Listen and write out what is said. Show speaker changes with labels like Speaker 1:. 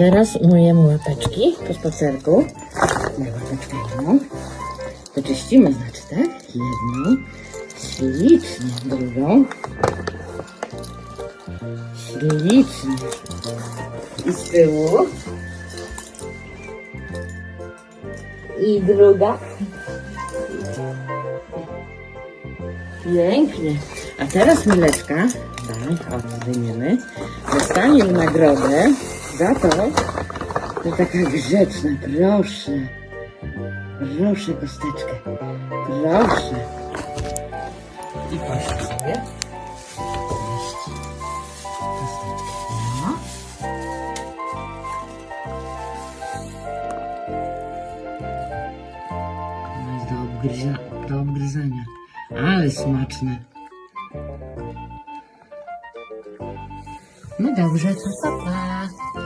Speaker 1: teraz umyjemy łapeczki po spacerku. Moja łapeczkę jedną. Wyczyścimy, znaczy, tak? Jedną. Ślicznie. Drugą. Ślicznie. I z tyłu. I druga. Pięknie. A teraz Mileczka, daj, o, zdejmiemy, dostanie nagrodę za to, że taka grzeczna, proszę. Proszę, kosteczkę. Proszę. I proszę sobie. No. Do obgryzania. Ale smaczne. No dobrze, to pa, pa.